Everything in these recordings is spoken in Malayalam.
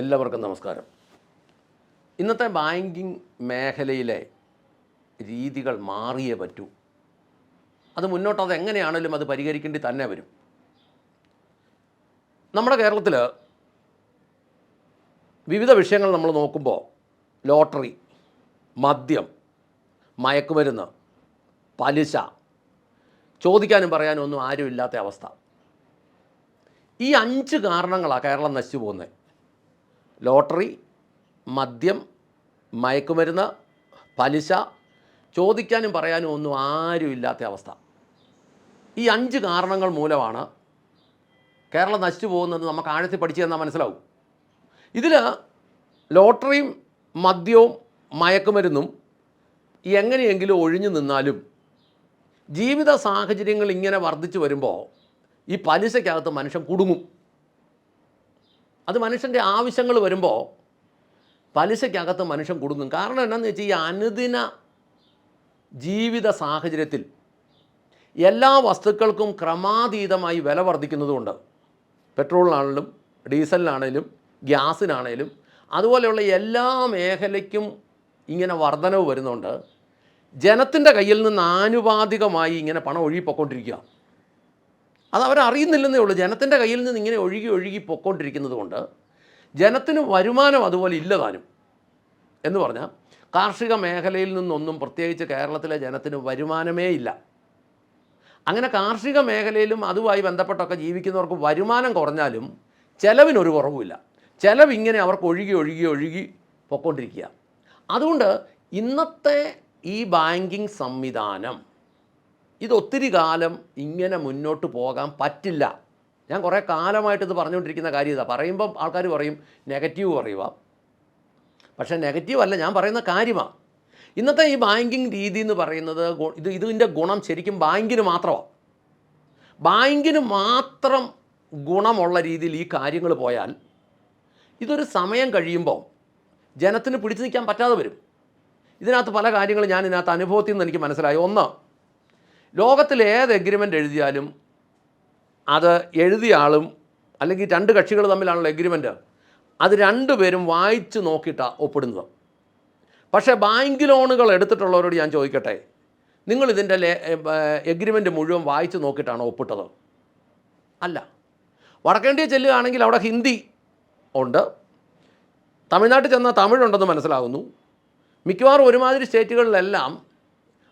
എല്ലാവർക്കും നമസ്കാരം. ഇന്നത്തെ ബാങ്കിങ് മേഖലയിലെ രീതികൾ മാറിയേ പറ്റൂ. അത് മുന്നോട്ട് അത് എങ്ങനെയാണെങ്കിലും അത് പരിഹരിക്കേണ്ടി തന്നെ വരും. നമ്മുടെ കേരളത്തിൽ വിവിധ വിഷയങ്ങൾ നമ്മൾ നോക്കുമ്പോൾ ലോട്ടറി മദ്യം മയക്കുമരുന്ന് പലിശ ചോദിക്കാനും പറയാനും ഒന്നും ആരുമില്ലാത്ത അവസ്ഥ. ഈ അഞ്ച് കാരണങ്ങളാണ് കേരളം നശിച്ചു പോകുന്നത് ലോട്ടറി മദ്യം മയക്കുമരുന്ന് പലിശ ചോദിക്കാനും പറയാനും ഒന്നും ആരുമില്ലാത്ത അവസ്ഥ. ഈ അഞ്ച് കാരണങ്ങൾ മൂലമാണ് കേരളം നശിച്ചു പോകുന്നത് നമുക്ക് ആഴത്തിൽ പഠിച്ചു തന്നാൽ മനസ്സിലാവും. ഇതിൽ ലോട്ടറിയും മദ്യവും മയക്കുമരുന്നും എങ്ങനെയെങ്കിലും ഒഴിഞ്ഞു നിന്നാലും ജീവിത സാഹചര്യങ്ങൾ ഇങ്ങനെ വർദ്ധിച്ചു വരുമ്പോൾ ഈ പലിശയ്ക്കകത്ത് മനുഷ്യൻ കുടുങ്ങും. അത് മനുഷ്യന്റെ ആവശ്യങ്ങൾ വരുമ്പോൾ പലിശയ്ക്കകത്ത് മനുഷ്യൻ കൊടുക്കും കാരണം എന്താണെന്ന് വെച്ചാൽ ഈ അനുദിന ജീവിത സാഹചര്യത്തിൽ എല്ലാ വസ്തുക്കൾക്കും ക്രമാതീതമായി വില വർദ്ധിക്കുന്നതുകൊണ്ട് പെട്രോളിനാണെങ്കിലും ഡീസലിനാണേലും ഗ്യാസിനാണേലും അതുപോലെയുള്ള എല്ലാ മേഖലയ്ക്കും ഇങ്ങനെ വർധനവ് വരുന്നുണ്ട്. ജനത്തിന്റെ കയ്യിൽ നിന്ന് ആനുപാതികമായി ഇങ്ങനെ പണം ഒഴുകിപ്പോയിക്കൊണ്ടിരിക്കുക അത് അവരറിയുന്നില്ലെന്നേ ഉള്ളൂ. ജനത്തിന്റെ കയ്യിൽ നിന്ന് ഇങ്ങനെ ഒഴുകി ഒഴുകി പൊക്കോണ്ടിരിക്കുന്നത് കൊണ്ട് ജനത്തിന് വരുമാനം അതുപോലെ ഇല്ലതാനും എന്ന് പറഞ്ഞാൽ കാർഷിക മേഖലയിൽ നിന്നൊന്നും പ്രത്യേകിച്ച് കേരളത്തിലെ ജനത്തിന് വരുമാനമേ ഇല്ല. അങ്ങനെ കാർഷിക മേഖലയിലും അതുമായി ബന്ധപ്പെട്ടൊക്കെ ജീവിക്കുന്നവർക്ക് വരുമാനം കുറഞ്ഞാലും ചിലവിനൊരു കുറവുമില്ല. ചിലവ് ഇങ്ങനെ അവർക്ക് ഒഴുകി ഒഴുകി ഒഴുകി പൊക്കോണ്ടിരിക്കുക അതുകൊണ്ട് ഇന്നത്തെ ഈ ബാങ്കിങ് സംവിധാനം ഇത് ഒത്തിരി കാലം ഇങ്ങനെ മുന്നോട്ട് പോകാൻ പറ്റില്ല. ഞാൻ കുറേ കാലമായിട്ട് ഇത് പറഞ്ഞുകൊണ്ടിരിക്കുന്ന കാര്യം ഇതാ. പറയുമ്പം ആൾക്കാർ പറയും നെഗറ്റീവ് പറയുക പക്ഷേ നെഗറ്റീവ് അല്ല ഞാൻ പറയുന്ന കാര്യമാണ് ഇന്നത്തെ ഈ ബാങ്കിങ് രീതി എന്ന് പറയുന്നത് ഇത് ഇതിന്റെ ഗുണം ശരിക്കും ബാങ്കിന് മാത്രമാണ് ബാങ്കിന് മാത്രം ഗുണമുള്ള രീതിയിൽ ഈ കാര്യങ്ങൾ പോയാൽ ഇതൊരു സമയം കഴിയുമ്പോൾ ജനത്തിന് പിടിച്ചു നിൽക്കാൻ പറ്റാതെ വരും. ഇതിനകത്ത് പല കാര്യങ്ങളും ഞാൻ ഇതിനകത്ത് അനുഭവത്തിൽ നിന്ന് എനിക്ക് മനസ്സിലായി. ഒന്ന് ലോകത്തിൽ ഏത് എഗ്രിമെന്റ് എഴുതിയാലും അത് എഴുതിയ ആളും അല്ലെങ്കിൽ രണ്ട് കക്ഷികൾ തമ്മിലാണല്ലോ എഗ്രിമെന്റ് അത് രണ്ടുപേരും വായിച്ച് നോക്കിയിട്ടാണ് ഒപ്പിടുന്നത്. പക്ഷേ ബാങ്ക് ലോണുകൾ എടുത്തിട്ടുള്ളവരോട് ഞാൻ ചോദിക്കട്ടെ? നിങ്ങൾ ഇതിന്റെ എഗ്രിമെന്റ് മുഴുവൻ വായിച്ച് നോക്കിയിട്ടാണോ ഒപ്പിട്ടത്? അല്ല. വടക്കേണ്ടിയെ ചെല്ലുകയാണെങ്കിൽ അവിടെ ഹിന്ദി ഉണ്ട്. തമിഴ്നാട്ടിൽ ചെന്നാൽ തമിഴുണ്ടെന്ന് മനസ്സിലാകുന്നു. മിക്കവാറും ഒരുമാതിരി സ്റ്റേറ്റുകളിലെല്ലാം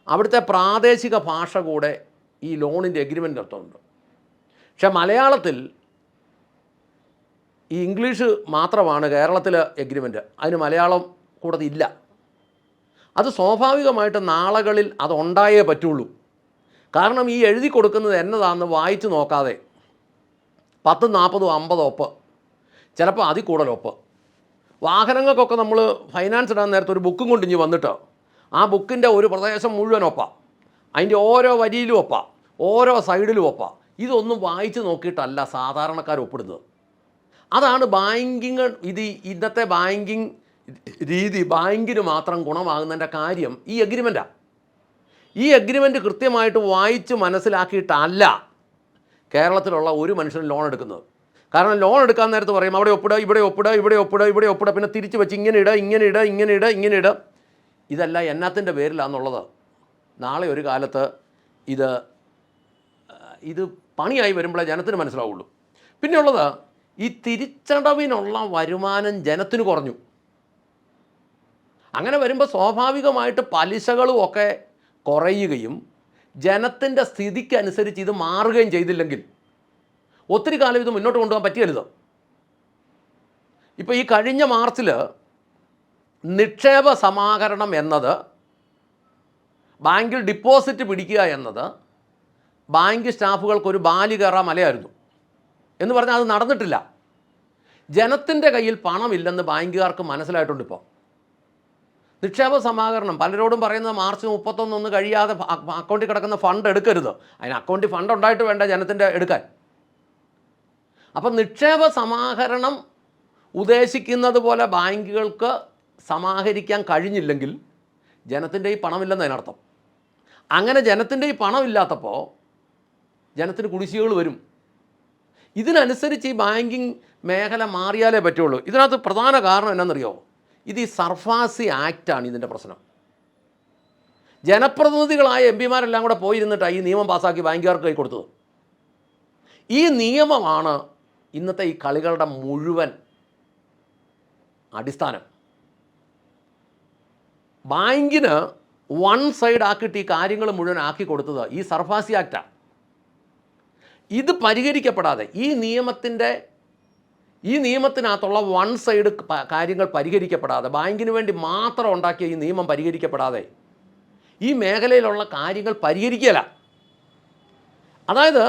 അവിടുത്തെ പ്രാദേശിക ഭാഷ കൂടെ ഈ ലോണിന്റെ എഗ്രിമെന്റ് അർത്ഥമുണ്ട് പക്ഷെ മലയാളത്തിൽ ഈ ഇംഗ്ലീഷ് മാത്രമാണ് കേരളത്തിൽ എഗ്രിമെന്റ് അതിന് മലയാളം കൂടെ ഇല്ല. അത് സ്വാഭാവികമായിട്ട് നാളകളിൽ അത് ഉണ്ടായേ പറ്റുള്ളൂ. കാരണം ഈ എഴുതി കൊടുക്കുന്നത് എന്നതാണെന്ന് വായിച്ചു നോക്കാതെ പത്ത് നാൽപ്പതും അമ്പതും ഒപ്പ്. ചിലപ്പോൾ അതിൽ കൂടുതൽ ഒപ്പ്. വാഹനങ്ങൾക്കൊക്കെ നമ്മൾ ഫൈനാൻസ് ഇടാൻ നേരത്തെ ഒരു ബുക്കും കൊണ്ട് ഇനി വന്നിട്ട് ആ ബുക്കിന്റെ ഒരു പ്രദേശം മുഴുവൻ ഒപ്പ. അതിന്റെ ഓരോ വരിയിലും ഒപ്പ. ഓരോ സൈഡിലും ഒപ്പ. ഇതൊന്നും വായിച്ച് നോക്കിയിട്ടല്ല സാധാരണക്കാർ ഒപ്പിടുന്നത്. അതാണ് ബാങ്കിങ് ഇത് ഇന്നത്തെ ബാങ്കിങ് രീതി ബാങ്കിന് മാത്രം ഗുണമാകുന്നതിന്റെ കാര്യം ഈ അഗ്രിമെന്റാണ് ഈ അഗ്രിമെന്റ് കൃത്യമായിട്ട് വായിച്ച് മനസ്സിലാക്കിയിട്ടല്ല കേരളത്തിലുള്ള ഒരു മനുഷ്യനും ലോൺ എടുക്കുന്നത്. കാരണം ലോൺ എടുക്കാൻ നേരത്ത് പറയും അവിടെ ഒപ്പിടുക ഇവിടെ ഒപ്പിടുക ഇവിടെ ഒപ്പിടുക ഇവിടെ ഒപ്പിടുക പിന്നെ തിരിച്ച് വെച്ച് ഇങ്ങനെ ഇടുക ഇങ്ങനെ ഇടുക ഇങ്ങനെ ഇടുക ഇങ്ങനെ ഇടുക ഇതല്ല എന്നാത്തിന്റെ പേരിലാണെന്നുള്ളത് നാളെ ഒരു കാലത്ത് ഇത് ഇത് പണിയായി വരുമ്പോഴേ ജനത്തിന് മനസ്സിലാവുള്ളൂ. പിന്നെയുള്ളത് ഈ തിരിച്ചടവിനുള്ള വരുമാനം ജനത്തിന് കുറഞ്ഞു. അങ്ങനെ വരുമ്പോൾ സ്വാഭാവികമായിട്ട് പലിശകളും ഒക്കെ കുറയുകയും ജനത്തിന്റെ സ്ഥിതിക്കനുസരിച്ച് ഇത് മാറുകയും ചെയ്തില്ലെങ്കിൽ ഒത്തിരി കാലം ഇത് മുന്നോട്ട് കൊണ്ടുപോകാൻ പറ്റിയരുത്. ഇപ്പോൾ ഈ കഴിഞ്ഞ മാർച്ചിൽ നിക്ഷേപ സമാഹരണം എന്നത് ബാങ്കിൽ ഡിപ്പോസിറ്റ് പിടിക്കുക എന്നത് ബാങ്ക് സ്റ്റാഫുകൾക്കൊരു ബാലി കയറാൻ മലയായിരുന്നു. എന്ന് പറഞ്ഞാൽ അത് നടന്നിട്ടില്ല. ജനത്തിന്റെ കയ്യിൽ പണമില്ലെന്ന് ബാങ്കുകാർക്ക് മനസ്സിലായിട്ടുണ്ട് ഇപ്പോൾ. നിക്ഷേപ സമാഹരണം പലരോടും പറയുന്നത് മാർച്ച് മുപ്പത്തൊന്നൊന്ന് കഴിയാതെ അക്കൗണ്ടിൽ കിടക്കുന്ന ഫണ്ട് എടുക്കരുത്. അതിന് അക്കൗണ്ടിൽ ഫണ്ട് ഉണ്ടായിട്ട് വേണ്ട ജനത്തിന്റെ എടുക്കാൻ. അപ്പം നിക്ഷേപ സമാഹരണം ഉദ്ദേശിക്കുന്നത് പോലെ ബാങ്കുകൾക്ക് സമാഹരിക്കാൻ കഴിഞ്ഞില്ലെങ്കിൽ ജനത്തിന്റെ ഈ പണമില്ലെന്ന് അതിനർത്ഥം. അങ്ങനെ ജനത്തിന്റെ ഈ പണമില്ലാത്തപ്പോൾ ജനത്തിന് കുടിശ്ശികകൾ വരും. ഇതിനനുസരിച്ച് ഈ ബാങ്കിങ് മേഖല മാറിയാലേ പറ്റുള്ളൂ. ഇതിനകത്ത് പ്രധാന കാരണം എന്നാണെന്നറിയോ ഇത് ഈ സർഫാസി ആക്റ്റാണ് ഇതിന്റെ പ്രശ്നം. ജനപ്രതിനിധികളായ എം പിമാരെല്ലാം കൂടെ പോയിരുന്നിട്ടാണ് ഈ നിയമം പാസ്സാക്കി ബാങ്കുകാർക്ക് കൈ കൊടുത്തത്. ഈ നിയമമാണ് ഇന്നത്തെ ഈ കളികളുടെ മുഴുവൻ അടിസ്ഥാനം. ബാങ്കിന് വൺ സൈഡ് ആക്കിയിട്ട് ഈ കാര്യങ്ങൾ മുഴുവൻ ആക്കി കൊടുത്തത് ഈ സർഫാസി ആക്റ്റാണ് ഇത് പരിഹരിക്കപ്പെടാതെ ഈ നിയമത്തിന്റെ ഈ നിയമത്തിനകത്തുള്ള വൺ സൈഡ് കാര്യങ്ങൾ പരിഹരിക്കപ്പെടാതെ ബാങ്കിന് വേണ്ടി മാത്രം ഉണ്ടാക്കിയ ഈ നിയമം പരിഹരിക്കപ്പെടാതെ ഈ മേഖലയിലുള്ള കാര്യങ്ങൾ പരിഹരിക്കല അതായത്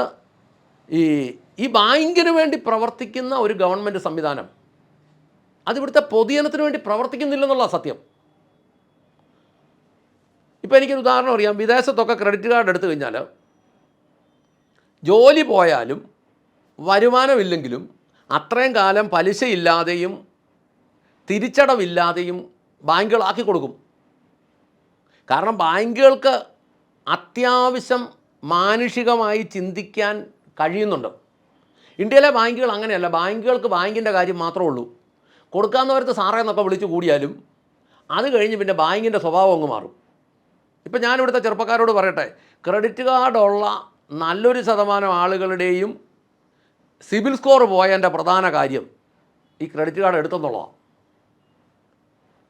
ഈ ഈ ബാങ്കിന് വേണ്ടി പ്രവർത്തിക്കുന്ന ഒരു ഗവൺമെന്റ് സംവിധാനം അതിവിടുത്തെ പൊതുജനത്തിന് വേണ്ടി പ്രവർത്തിക്കുന്നില്ലെന്നുള്ള സത്യം. ഇപ്പോൾ എനിക്കൊരു ഉദാഹരണം അറിയാം. വിദേശത്തൊക്കെ ക്രെഡിറ്റ് കാർഡ് എടുത്തു കഴിഞ്ഞാൽ ജോലി പോയാലും വരുമാനമില്ലെങ്കിലും അത്രയും കാലം പലിശയില്ലാതെയും തിരിച്ചടവില്ലാതെയും ബാങ്കുകളാക്കി കൊടുക്കും. കാരണം ബാങ്കുകൾക്ക് അത്യാവശ്യം മാനുഷികമായി ചിന്തിക്കാൻ കഴിയുന്നുണ്ട്. ഇന്ത്യയിലെ ബാങ്കുകൾ അങ്ങനെയല്ല. ബാങ്കുകൾക്ക് ബാങ്കിന്റെ കാര്യം മാത്രമേ ഉള്ളൂ. കൊടുക്കാവുന്നവരത്ത് സാറേ എന്നൊക്കെ വിളിച്ചു കൂടിയാലും അത് കഴിഞ്ഞ് പിന്നെ ബാങ്കിന്റെ സ്വഭാവം അങ്ങ് മാറും. ഇപ്പം ഞാനിവിടുത്തെ ചെറുപ്പക്കാരോട് പറയട്ടെ ക്രെഡിറ്റ് കാർഡുള്ള നല്ലൊരു ശതമാനം ആളുകളുടെയും സിബിൽ സ്കോർ പോയതിന്റെ പ്രധാന കാര്യം ഈ ക്രെഡിറ്റ് കാർഡ് എടുത്തെന്നുള്ളതാണ്.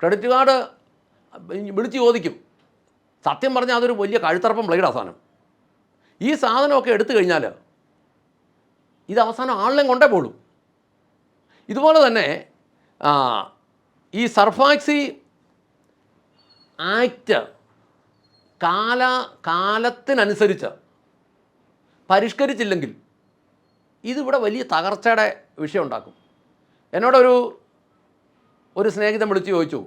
ക്രെഡിറ്റ് കാർഡ് വിളിച്ച് ചോദിക്കും. സത്യം പറഞ്ഞാൽ അതൊരു വലിയ കഴുത്തറപ്പം ബ്ലേഡാണ് സാധനം. ഈ സാധനമൊക്കെ എടുത്തു കഴിഞ്ഞാൽ ഇത് അവസാനം ആളിനെ കൊണ്ടേ പോളൂ ഇതുപോലെ തന്നെ ഈ സർഫാക്സി ആക്ട് കാല കാലത്തിനനുസരിച്ച് പരിഷ്കരിച്ചില്ലെങ്കിൽ ഇതിവിടെ വലിയ തകർച്ചയുടെ വിഷയം ഉണ്ടാക്കും. എന്നോടൊരു ഒരു സ്നേഹിതൻ വിളിച്ച് ചോദിച്ചു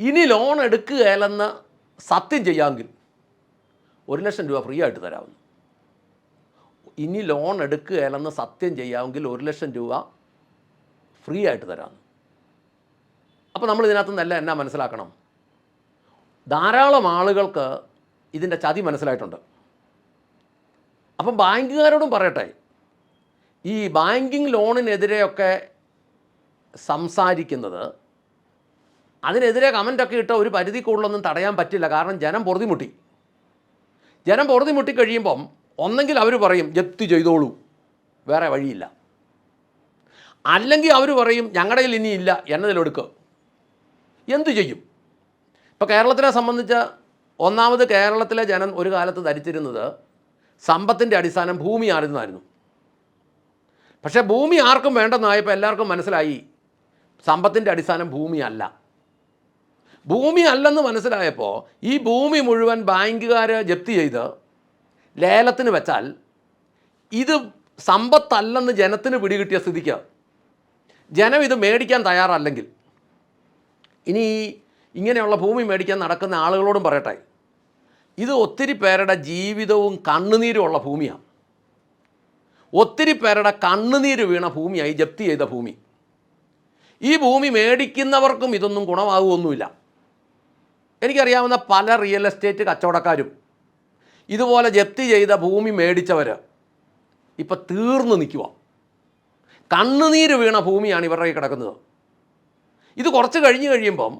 ഇനി ലോൺ എടുക്കുകയല്ലെന്ന് സത്യം ചെയ്യാമെങ്കിൽ ഒരു ലക്ഷം രൂപ ഫ്രീ ആയിട്ട് തരാമെന്ന്. ഇനി ലോൺ എടുക്കുകയല്ലെന്ന് സത്യം ചെയ്യാമെങ്കിൽ ഒരു ലക്ഷം രൂപ ഫ്രീ ആയിട്ട് തരാമെന്ന്. അപ്പോൾ നമ്മൾ ഇതിനകത്ത് നിന്നല്ല എന്നാ മനസ്സിലാക്കണം? ധാരാളം ആളുകൾക്ക് ഇതിന്റെ ചതി മനസ്സിലായിട്ടുണ്ട്. അപ്പം ബാങ്കുകാരോടും പറയട്ടെ ഈ ബാങ്കിങ് ലോണിനെതിരെയൊക്കെ സംസാരിക്കുന്നത് അതിനെതിരെ കമന്റൊക്കെ ഇട്ട ഒരു പരിധി കൂടുതലൊന്നും തടയാൻ പറ്റില്ല കാരണം ജനം പൊറുതിമുട്ടി. ജനം പൊറുതിമുട്ടി കഴിയുമ്പം ഒന്നെങ്കിൽ അവർ പറയും ജപ്തി ചെയ്തോളൂ വേറെ വഴിയില്ല. അല്ലെങ്കിൽ അവർ പറയും ഞങ്ങളുടെ ഇനിയില്ല എന്നതിലെടുക്കുക എന്തു ചെയ്യും? ഇപ്പോൾ കേരളത്തിനെ സംബന്ധിച്ച് ഒന്നാമത് കേരളത്തിലെ ജനം ഒരു കാലത്ത് ധരിച്ചിരുന്നത് സമ്പത്തിന്റെ അടിസ്ഥാനം ഭൂമി ആയിരുന്നായിരുന്നു. പക്ഷേ ഭൂമി ആർക്കും വേണ്ടെന്നായപ്പോൾ എല്ലാവർക്കും മനസ്സിലായി സമ്പത്തിന്റെ അടിസ്ഥാനം ഭൂമിയല്ല ഭൂമി അല്ലെന്ന് മനസ്സിലായപ്പോൾ ഈ ഭൂമി മുഴുവൻ ബാങ്കുകാർ ജപ്തി ചെയ്ത് ലേലത്തിന് വെച്ചാൽ ഇത് സമ്പത്തല്ലെന്ന് ജനത്തിന് പിടികിട്ടിയ സ്ഥിതിക്ക് ജനം ഇത് മേടിക്കാൻ തയ്യാറല്ലെങ്കിൽ ഇനി ഇങ്ങനെയുള്ള ഭൂമി മേടിക്കാൻ നടക്കുന്ന ആളുകളോടും പറയട്ടെ. ഇത് ഒത്തിരി പേരുടെ ജീവിതവും കണ്ണുനീരും ഉള്ള ഭൂമിയാണ്. ഒത്തിരി പേരുടെ കണ്ണുനീര് വീണ ഭൂമിയായി ജപ്തി ചെയ്ത ഭൂമി. ഈ ഭൂമി മേടിക്കുന്നവർക്കും ഇതൊന്നും ഗുണമാകുമൊന്നുമില്ല എനിക്കറിയാവുന്ന പല റിയൽ എസ്റ്റേറ്റ് കച്ചവടക്കാരും ഇതുപോലെ ജപ്തി ചെയ്ത ഭൂമി മേടിച്ചവർ ഇപ്പം തീർന്നു നിൽക്കുക കണ്ണുനീര് വീണ ഭൂമിയാണ് ഇവരുടെ കിടക്കുന്നത്. ഇത് കുറച്ച് കഴിഞ്ഞ് കഴിയുമ്പം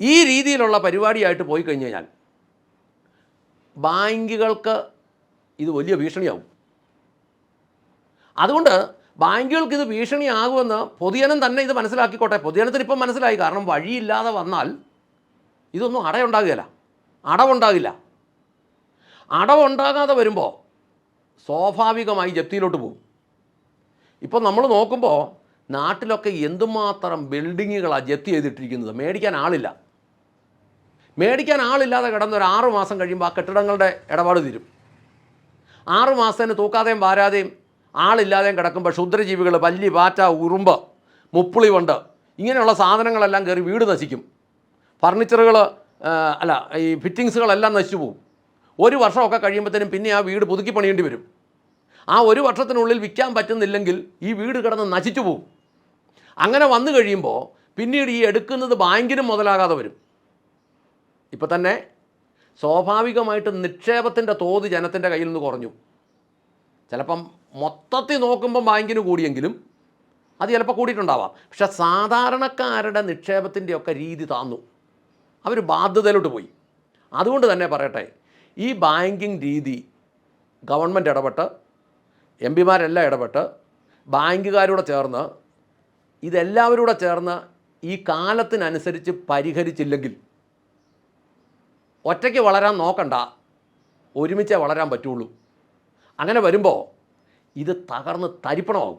ഈ രീതിയിലുള്ള പരിപാടിയായിട്ട് പോയി കഴിഞ്ഞ് കഴിഞ്ഞാൽ ബാങ്കുകൾക്ക് ഇത് വലിയ ഭീഷണിയാവും. അതുകൊണ്ട് ബാങ്കുകൾക്ക് ഇത് ഭീഷണിയാകുമെന്ന് പൊതുജനം തന്നെ ഇത് മനസ്സിലാക്കിക്കോട്ടെ. പൊതുജനത്തിന് ഇപ്പം മനസ്സിലായി. കാരണം വഴിയില്ലാതെ വന്നാൽ ഇതൊന്നും അടയുണ്ടാകുകയില്ല. അടവുണ്ടാകില്ല. അടവുണ്ടാകാതെ വരുമ്പോൾ സ്വാഭാവികമായി ജപ്തിയിലോട്ട് പോകും. ഇപ്പം നമ്മൾ നോക്കുമ്പോൾ നാട്ടിലൊക്കെ എന്തുമാത്രം ബിൽഡിങ്ങുകളാണ് ജപ്തി ചെയ്തിട്ടിരിക്കുന്നത്? മേടിക്കാൻ ആളില്ല. മേടിക്കാൻ ആളില്ലാതെ കിടന്ന ഒരു ആറു മാസം കഴിയുമ്പോൾ ആ കെട്ടിടങ്ങളുടെ ഇടപാട് തീരും. ആറു മാസത്തിന് തൂക്കാതെയും വാരാതെയും ആളില്ലാതെയും കിടക്കുമ്പോൾ ക്ഷുദ്രജീവികൾ പല്ലി പാറ്റ ഉറുമ്പ് മുപ്പുളി വണ്ട് ഇങ്ങനെയുള്ള സാധനങ്ങളെല്ലാം കയറി വീട് നശിക്കും. ഫർണിച്ചറുകൾ അല്ല ഈ ഫിറ്റിങ്സുകളെല്ലാം നശിച്ചു പോകും ഒരു വർഷമൊക്കെ കഴിയുമ്പോഴത്തേനും പിന്നെ ആ വീട് പുതുക്കി പണിയേണ്ടി വരും. ആ ഒരു വർഷത്തിനുള്ളിൽ വിൽക്കാൻ പറ്റുന്നില്ലെങ്കിൽ ഈ വീട് കിടന്ന് നശിച്ചു പോകും അങ്ങനെ വന്നു കഴിയുമ്പോൾ പിന്നീട് ഈ എടുക്കുന്നത് ബാങ്കിനും മുതലാകാതെ വരും. ഇപ്പം തന്നെ സ്വാഭാവികമായിട്ട് നിക്ഷേപത്തിന്റെ തോത് ജനത്തിന്റെ കയ്യിൽ നിന്ന് കുറഞ്ഞു. ചിലപ്പം മൊത്തത്തിൽ നോക്കുമ്പോൾ ബാങ്കിന് കൂടിയെങ്കിലും അത് ചിലപ്പോൾ കൂടിയിട്ടുണ്ടാവാം. പക്ഷെ സാധാരണക്കാരുടെ നിക്ഷേപത്തിന്റെയൊക്കെ രീതി താന്നു. അവർ ബാധ്യതയിലോട്ട് പോയി. അതുകൊണ്ട് തന്നെ പറയട്ടെ ഈ ബാങ്കിങ് രീതി ഗവൺമെന്റ് ഇടപെട്ട് എം പിമാരെല്ലാം ഇടപെട്ട് ബാങ്കുകാരോട് ചേർന്ന് ഇതെല്ലാവരും കൂടെ ചേർന്ന് ഈ കാലത്തിനനുസരിച്ച് പരിഹരിച്ചില്ലെങ്കിൽ ഒറ്റയ്ക്ക് വളരാൻ നോക്കണ്ട. ഒരുമിച്ചേ വളരാൻ പറ്റുള്ളൂ. അങ്ങനെ വരുമ്പോൾ ഇത് തകർന്ന് തരിപ്പണമാകും.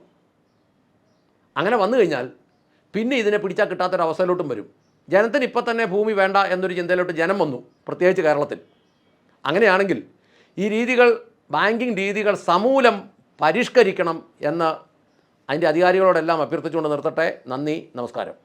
അങ്ങനെ വന്നു കഴിഞ്ഞാൽ പിന്നെ ഇതിനെ പിടിച്ചാൽ കിട്ടാത്തൊരവസ്ഥയിലോട്ടും വരും. ജനത്തിന് ഇപ്പം തന്നെ ഭൂമി വേണ്ട എന്നൊരു ചിന്തയിലോട്ട് ജനം വന്നു പ്രത്യേകിച്ച് കേരളത്തിൽ. അങ്ങനെയാണെങ്കിൽ ഈ രീതികൾ ബാങ്കിങ് രീതികൾ സമൂലം പരിഷ്കരിക്കണം എന്ന് അതിന്റെ അധികാരികളോടെല്ലാം അഭ്യർത്ഥിച്ചുകൊണ്ട് നിർത്തട്ടെ. നന്ദി. നമസ്കാരം.